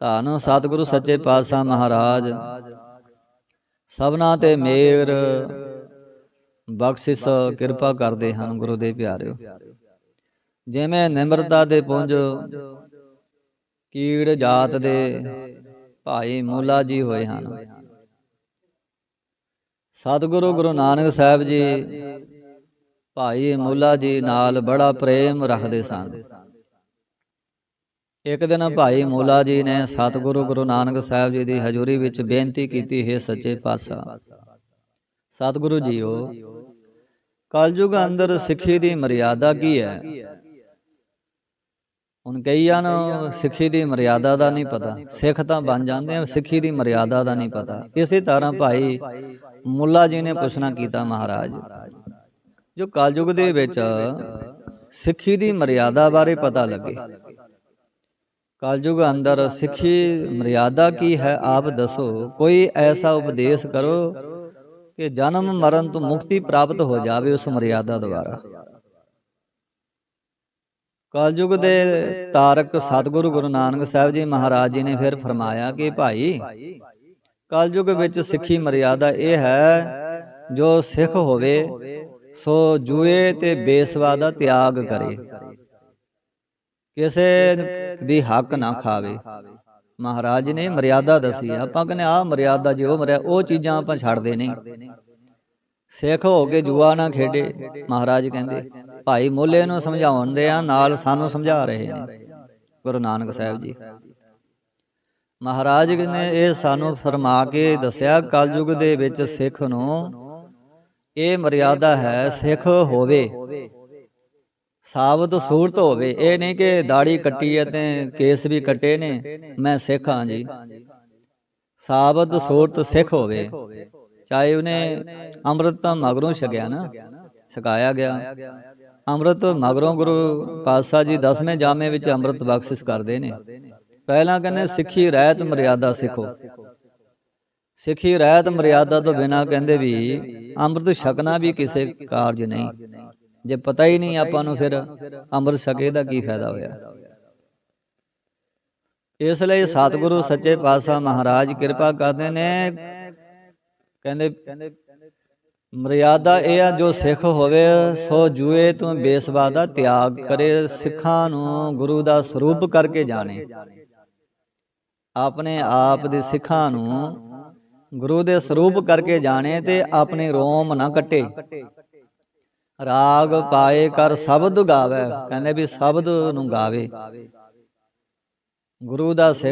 ਧੰਨ ਸਤਿਗੁਰੂ ਸੱਚੇ ਪਾਤਸ਼ਾਹ ਮਹਾਰਾਜ। ਸਭਨਾ ਤੇ ਮੇਰ ਬਖਸ਼ਿਸ਼ ਕਿਰਪਾ ਕਰਦੇ ਹਨ ਗੁਰੂ ਦੇ ਪਿਆਰਿਓ। ਜਿਵੇਂ ਨਿਮਰਤਾ ਦੇ ਪੁੰਜ, ਕੀੜ ਜਾਤ ਦੇ ਭਾਈ ਮੂਲਾ ਜੀ ਹੋਏ ਹਨ। ਸਤਿਗੁਰੂ ਗੁਰੂ ਨਾਨਕ ਸਾਹਿਬ ਜੀ ਭਾਈ ਮੂਲਾ ਜੀ ਨਾਲ ਬੜਾ ਪ੍ਰੇਮ ਰੱਖਦੇ ਸਨ। ਇੱਕ ਦਿਨ ਭਾਈ ਮੂਲਾ ਜੀ ਨੇ ਸਤਿਗੁਰੂ ਗੁਰੂ ਨਾਨਕ ਸਾਹਿਬ ਜੀ ਦੀ ਹਜ਼ੂਰੀ ਵਿੱਚ ਬੇਨਤੀ ਕੀਤੀ ਹੈ ਸੱਚੇ ਪਾਤਸ਼ਾਹ। ਸਤਿਗੁਰੂ ਜੀਓ ਕਲਯੁਗ ਅੰਦਰ ਸਿੱਖੀ ਦੀ ਮਰਿਆਦਾ ਕੀ ਹੈ? ਹੁਣ ਕਈਆਂ ਨੂੰ ਸਿੱਖੀ ਦੀ ਮਰਿਆਦਾ ਦਾ ਨਹੀਂ ਪਤਾ। ਸਿੱਖ ਤਾਂ ਬਣ ਜਾਂਦੇ ਆ ਸਿੱਖੀ ਦੀ ਮਰਿਆਦਾ ਦਾ ਨਹੀਂ ਪਤਾ। ਇਸੇ ਤਰ੍ਹਾਂ ਭਾਈ ਮੁੱਲਾ ਜੀ ਨੇ ਪੁੱਛਣਾ ਕੀਤਾ ਮਹਾਰਾਜ ਜੋ ਕਲਯੁਗ ਦੇ ਵਿੱਚ ਸਿੱਖੀ ਦੀ ਮਰਿਆਦਾ ਬਾਰੇ ਪਤਾ ਲੱਗੇ। ਕਲਯੁਗ ਅੰਦਰ ਸਿੱਖੀ ਮਰਿਆਦਾ ਕੀ ਹੈ, ਆਪ ਦੱਸੋ। ਕੋਈ ਐਸਾ ਉਪਦੇਸ਼ ਕਰੋ ਕਿ ਜਨਮ ਮਰਨ ਤੋਂ ਮੁਕਤੀ ਪ੍ਰਾਪਤ ਹੋ ਜਾਵੇ ਉਸ ਮਰਿਆਦਾ ਦੁਆਰਾ। ਕਲਯੁਗ ਦੇ ਤਾਰਕ ਸਤਿਗੁਰੂ ਗੁਰੂ ਨਾਨਕ ਸਾਹਿਬ ਜੀ ਮਹਾਰਾਜ ਜੀ ਨੇ ਫਿਰ ਫਰਮਾਇਆ ਕਿ ਭਾਈ, ਕਲਯੁਗ ਵਿੱਚ ਸਿੱਖੀ ਮਰਿਆਦਾ ਇਹ ਹੈ, ਜੋ ਸਿੱਖ ਹੋਵੇ, ਸੋ ਜੂਏ ਤੇ ਬੇਸਵਾ ਦਾ ਤਿਆਗ ਕਰੇ। ਕਿਸੇ ਦੀ ਹੱਕ ਨਾ ਖਾਵੇ। ਮਹਾਰਾਜ ਨੇ ਮਰਿਆਦਾ ਦੱਸੀ, ਆਪਾਂ ਕਹਿੰਦੇ ਆ ਮਰਿਆਦਾ ਜੇ ਉਹ ਮਰਿਆ, ਉਹ ਚੀਜ਼ਾਂ ਆਪਾਂ ਛੱਡਦੇ ਨਹੀਂ। ਸਿੱਖ ਹੋ ਕੇ ਜੂਆ ਨਾ ਖੇਡੇ, ਮਹਾਰਾਜ ਕਹਿੰਦੇ, ਭਾਈ ਮੋਲੇ ਨੂੰ ਸਮਝਾਉਂਦੇ ਆ, ਨਾਲ ਸਾਨੂੰ ਸਮਝਾ ਰਹੇ ਨੇ, ਗੁਰੂ ਨਾਨਕ ਸਾਹਿਬ ਜੀ। ਮਹਾਰਾਜ ਨੇ ਇਹ ਸਾਨੂੰ ਫਰਮਾ ਕੇ ਦੱਸਿਆ, ਕਲਯੁਗ ਦੇ ਵਿੱਚ ਸਿੱਖ ਨੂੰ ਇਹ ਮਰਿਆਦਾ ਹੈ, ਸਿੱਖ ਹੋਵੇ। ਸਾਬਤ ਸੂਰਤ ਹੋਵੇ। ਇਹ ਨਹੀਂ ਕਿ ਦਾੜੀ ਕੱਟੀ ਹੈ ਤੇ ਕੇਸ ਵੀ ਕੱਟੇ ਨੇ। ਮੈਂ ਸਿੱਖ ਹਾਂ ਜੀ। ਸਾਬਤ ਸੂਰਤ ਸਿੱਖ ਹੋਵੇ। ਚਾਹੇ ਉਹਨੇ ਅੰਮ੍ਰਿਤ ਤਾਂ ਮਗਰੋਂ ਛਕਿਆ ਨਾ। ਛਕਾਇਆ ਗਿਆ। ਅੰਮ੍ਰਿਤ ਮਗਰੋਂ ਗੁਰੂ ਪਾਤਸ਼ਾਹ ਜੀ 10ਵੇਂ ਜਾਮੇ ਵਿੱਚ ਅੰਮ੍ਰਿਤ ਬਖਸ਼ਿਸ਼ ਕਰਦੇ ਨੇ। ਪਹਿਲਾਂ ਕਹਿੰਦੇ ਸਿੱਖੀ ਰਹਿਤ ਮਰਿਆਦਾ ਸਿੱਖੋ। ਸਿੱਖੀ। ਰਹਿਤ ਮਰਿਆਦਾ ਤੋਂ ਬਿਨਾ ਕਹਿੰਦੇ ਵੀ ਅੰਮ੍ਰਿਤ ਛਕਣਾ ਵੀ ਕਿਸੇ ਕਾਰਜ ਨਹੀਂ। ਜੇ ਪਤਾ ਹੀ ਨਹੀਂ ਆਪਾਂ ਨੂੰ ਫਿਰ ਅੰਮ੍ਰਿਤ ਛਕੇ ਦਾ ਕੀ ਫਾਇਦਾ ਹੋਇਆ? ਇਸ ਲਈ ਸਤਿਗੁਰੂ ਸੱਚੇ ਪਾਤਸ਼ਾਹ ਮਹਾਰਾਜ ਕਿਰਪਾ ਕਰਦੇ ਨੇ। ਕਹਿੰਦੇ ਮਰਿਆਦਾ ਇਹ ਆ ਜੋ ਸਿੱਖ ਹੋਵੇ ਸੋ ਜੂਏ ਤੋਂ ਬੇਸਵਾ ਦਾ ਤਿਆਗ ਕਰੇ ਸਿੱਖਾਂ ਨੂੰ ਗੁਰੂ ਦਾ ਸਰੂਪ ਕਰਕੇ ਜਾਣੇ। ਆਪਣੇ ਆਪ ਦੇ ਸਿੱਖਾਂ ਨੂੰ ਗੁਰੂ ਦੇ ਸਰੂਪ ਕਰਕੇ ਜਾਣੇ ਤੇ ਆਪਣੇ ਰੋਮ ਨਾ ਕੱਟੇ। ਰਾਗ ਪਾਏ ਕਰ ਸ਼ਬਦ ਗਾਵੇ ਕਹਿੰਦੇ ਵੀ ਸ਼ਬਦ ਨੂੰ ਗਾਵੇ। ਗੁਰੂ ਦਾ ਸਿੱਖ